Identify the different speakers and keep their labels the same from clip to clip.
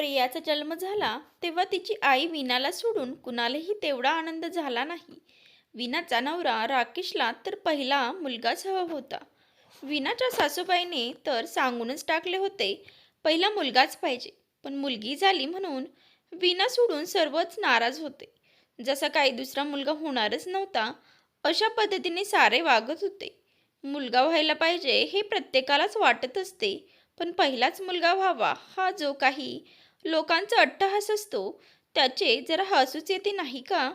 Speaker 1: प्रियाचा जन्म झाला तेव्हा तिची आई विनाला सोडून कुणालाही तेवढा आनंद झाला नाही. विनाचा नवरा राकेशला तर पहिला मुलगाच हवा होता. विनाच्या सासूबाईने तर सांगूनच टाकले होते पहिला मुलगाच पाहिजे पण मुलगी झाली म्हणून विना सोडून सर्वच नाराज होते. जसा काही दुसरा मुलगा होणारच नव्हता अशा पद्धतीने सारे वागत होते. मुलगा व्हायला पाहिजे हे प्रत्येकालाच वाटत असते पण पहिलाच मुलगा व्हावा हा जो काही लोकांचा अट्टहास असतो. त्याचे जरा हसूच येते नाही का?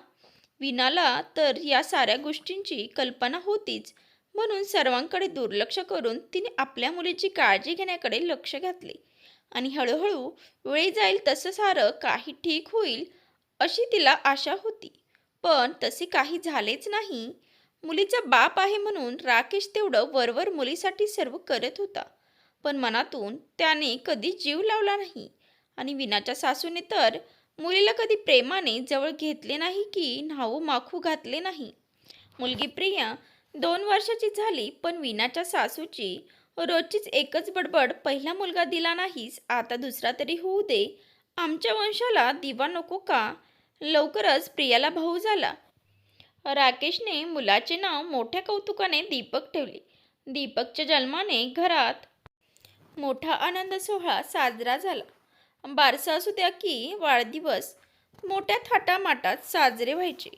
Speaker 1: विनाला तर या साऱ्या गोष्टींची कल्पना होतीच. म्हणून सर्वांकडे दुर्लक्ष करून तिने आपल्या मुलीची काळजी घेण्याकडे लक्ष घातले. आणि हळूहळू वेळ जाईल तसं सारं काही ठीक होईल अशी तिला आशा होती. पण तसे काही झालेच नाही. मुलीचा बाप आहे म्हणून राकेश तेवढं वरवर मुलीसाठी सर्व करत होता. पण मनातून त्याने कधी जीव लावला नाही. आणि विनाच्या सासूने तर मुलीला कधी प्रेमाने जवळ घेतले नाही की न्हाऊ माखू घातले नाही. मुलगी प्रिया दोन वर्षाची झाली पण विनाच्या सासूची रोजचीच एकच बडबड पहिला मुलगा दिला नाहीस आता दुसरा तरी होऊ दे. आमच्या वंशाला दिवा नको का? लवकरच प्रियाला भाऊ झाला. राकेशने मुलाचे नाव मोठ्या कौतुकाने दीपक ठेवले. दीपकच्या जन्माने घरात मोठा आनंद सोहळा साजरा झाला. बारसा असू द्या की वाढदिवस मोठ्या थाटामाटात साजरे व्हायचे.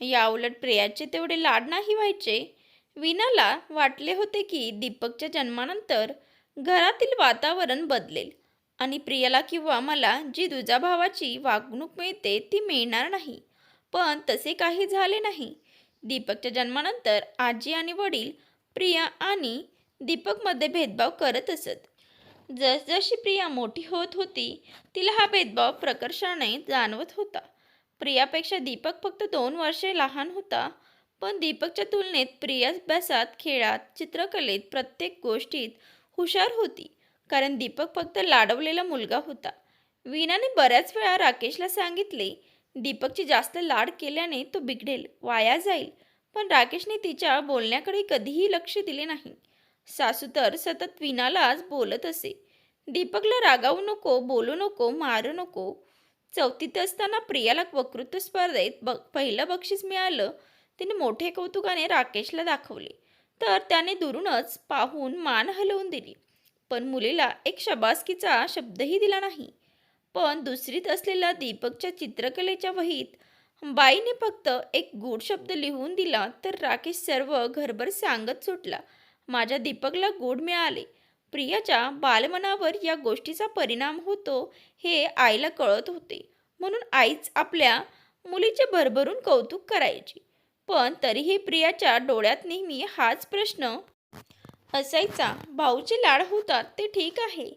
Speaker 1: याउलट प्रियाचे तेवढे लाड नाही व्हायचे. विनाला वाटले होते की दीपकच्या जन्मानंतर घरातील वातावरण बदलेल आणि प्रियाला किंवा मला जी दुजाभावाची वागणूक मिळते ती मिळणार नाही. पण तसे काही झाले नाही. दीपकच्या जन्मानंतर आजी आणि वडील प्रिया आणि दीपकमध्ये भेदभाव करत असत. जसजशी प्रिया मोठी होत होती तिला हा भेदभाव प्रकर्षाने जाणवत होता. प्रियापेक्षा दीपक फक्त दोन वर्षे लहान होता पण दीपकच्या तुलनेत प्रिया अभ्यासात खेळात चित्रकलेत प्रत्येक गोष्टीत हुशार होती कारण दीपक फक्त लाडवलेला मुलगा होता. वीणाने बऱ्याच वेळा राकेशला सांगितले दीपकची जास्त लाड केल्याने तो बिघडेल वाया जाईल. पण राकेशने तिच्या बोलण्याकडे कधीही लक्ष दिले नाही. सासू तर सतत विनालाच बोलत असे. दीपकला रागावू नको बोलू नको मारू नको. चौथीत असताना प्रियाला वक्तृत्व स्पर्धेत ब पहिलं बक्षीस मिळालं. तिने मोठे कौतुकाने राकेशला दाखवले. तर त्याने दुरूनच पाहून मान हलवून दिली. पण मुलीला एक शबासकीचा शब्दही दिला नाही. पण दुसरीत असलेल्या दीपकच्या चित्रकलेच्या वहीत बाईने फक्त एक गूढ शब्द लिहून दिला तर राकेश सर्व घरभर सांगत सुटला. माझ्या दीपकला गूढ मिळाले. प्रियाच्या बालमनावर या गोष्टीचा परिणाम होतो हे आईला कळत होते. म्हणून आईच आपल्या मुलीचे भरभरून कौतुक करायची. पण तरीही प्रियाच्या डोळ्यात नेहमी हाच प्रश्न असायचा. भाऊचे लाड होतात ते ठीक आहे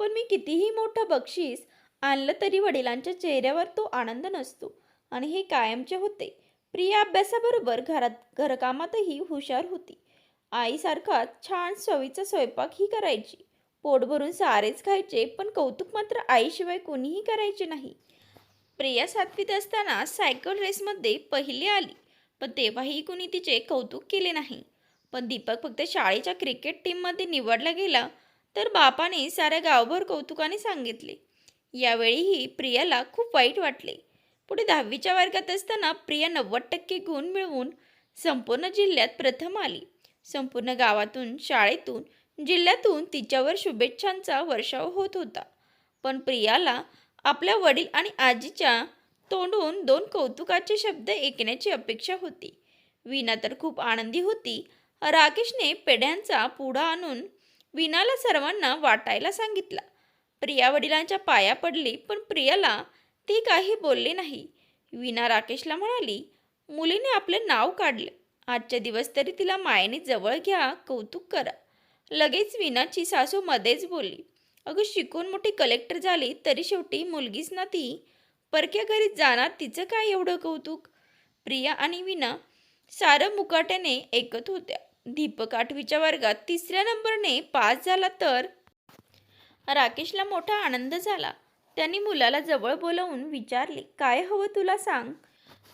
Speaker 1: पण मी कितीही मोठं बक्षीस आणलं तरी वडिलांच्या चेहऱ्यावर तो आनंद नसतो. आणि हे कायमचे होते. प्रिया अभ्यासाबरोबर घरात घरकामातही हुशार होती. आईसारखाच छान चवीचा स्वयंपाकही करायची. पोट भरून सारेच खायचे पण कौतुक मात्र आईशिवाय कोणीही करायचे नाही. प्रिया सातवीत असताना सायकल रेसमध्ये पहिली आली पण तेव्हाही कुणी तिचे कौतुक केले नाही. पण दीपक फक्त शाळेच्या क्रिकेट टीममध्ये निवडला गेला तर बापाने साऱ्या गावभर कौतुकाने सांगितले. यावेळीही प्रियाला खूप वाईट वाटले. पुढे दहावीच्या वर्गात असताना प्रिया नव्वद टक्के गुण मिळवून संपूर्ण जिल्ह्यात प्रथम आली. संपूर्ण गावातून शाळेतून जिल्ह्यातून तिच्यावर शुभेच्छांचा वर्षाव होत होता. पण प्रियाला आपल्या वडील आणि आजीच्या तोंडून दोन कौतुकाचे शब्द ऐकण्याची अपेक्षा होती. वीणा तर खूप आनंदी होती. राकेशने पेढ्यांचा पुढा आणून वीणाला सर्वांना वाटायला सांगितला. प्रिया वडिलांच्या पाया पडली पण प्रियाला ती काही बोलली नाही. वीणा राकेशला म्हणाली मुलीने आपले नाव काढले. आजच्या दिवस तरी तिला मायेने जवळ घ्या कौतुक करा. लगेच वीणाची सासू मध्येच बोलली अगं शिकून मोठी कलेक्टर झाली तरी शेवटी मुलगीच ना ती. परक्या घरी जाणार तिचं काय एवढं कौतुक? प्रिया आणि वीणा सारं मुकाट्याने ऐकत होत्या. दीपक आठवीच्या वर्गात तिसऱ्या नंबरने पास झाला तर राकेशला मोठा आनंद झाला. त्यांनी मुलाला जवळ बोलावून विचारले काय हवं तुला सांग?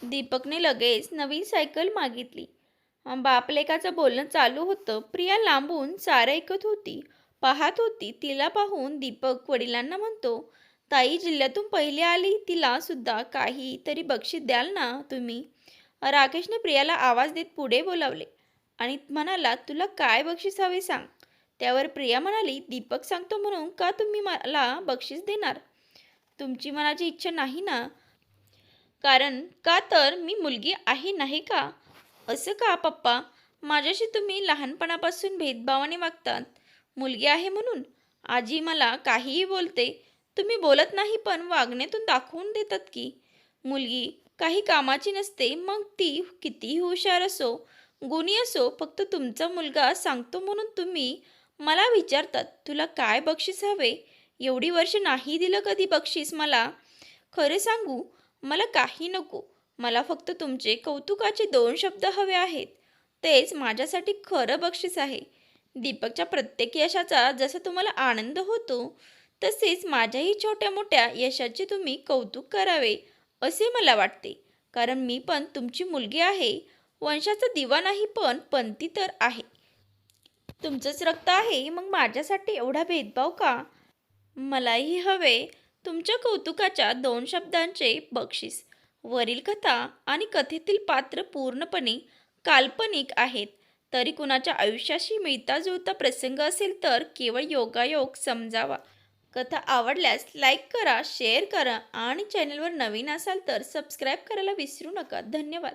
Speaker 1: दीपकने लगेच नवीन सायकल मागितली. बापलेकाचं बोलणं चालू होतं. प्रिया लांबून सारं ऐकत होती. पाहत होती. तिला पाहून दीपक वडिलांना म्हणतो ताई जिल्ह्यातून पहिली आली तिला सुद्धा काही तरी बक्षीस द्याल ना तुम्ही? राकेशने प्रियाला आवाज देत पुढे बोलावले आणि म्हणाला तुला काय बक्षीस हवे सांग. त्यावर प्रिया म्हणाली दीपक सांगतो म्हणून का तुम्ही मला बक्षीस देणार? तुमची मनाची इच्छा नाही ना? कारण का तर मी मुलगी आहे नाही का? असं का पप्पा? माझ्याशी तुम्ही लहानपणापासून भेदभावाने वागतात. मुलगी आहे म्हणून. आजी मला काहीही बोलते. तुम्ही बोलत नाही पण वागण्यातून दाखवून देतात की. मुलगी काही कामाची नसते मग ती कितीही हुशार असो गुणी असो फक्त तुमचा मुलगा सांगतो म्हणून तुम्ही मला विचारतात तुला काय बक्षीस हवे? एवढी वर्ष नाही दिलं कधी बक्षीस मला? खरे सांगू मला काही नको. मला फक्त तुमचे कौतुकाचे दोन शब्द हवे आहेत. तेच माझ्यासाठी खरं बक्षीस आहे. दीपकच्या प्रत्येक यशाचा जसा तुम्हाला आनंद होतो तसेच माझ्याही छोट्या मोठ्या यशाचे तुम्ही कौतुक करावे असे मला वाटते. कारण मी पण तुमची मुलगी आहे. वंशाचा दिवा नाही पण पंथी तर आहे. तुमचंच रक्त आहे मग माझ्यासाठी एवढा भेदभाव का? मलाही हवे तुमच्या कौतुकाच्या दोन शब्दांचे बक्षीस. वरील कथा आणि कथेतील पात्र पूर्णपणे काल्पनिक आहेत. तरी कुणाच्या आयुष्याशी मिळता जुळता प्रसंग असेल तर केवळ योगायोग समजावा. कथा आवडल्यास लाईक करा शेअर करा आणि चॅनलवर नवीन असाल तर सबस्क्राईब करायला विसरू नका. धन्यवाद.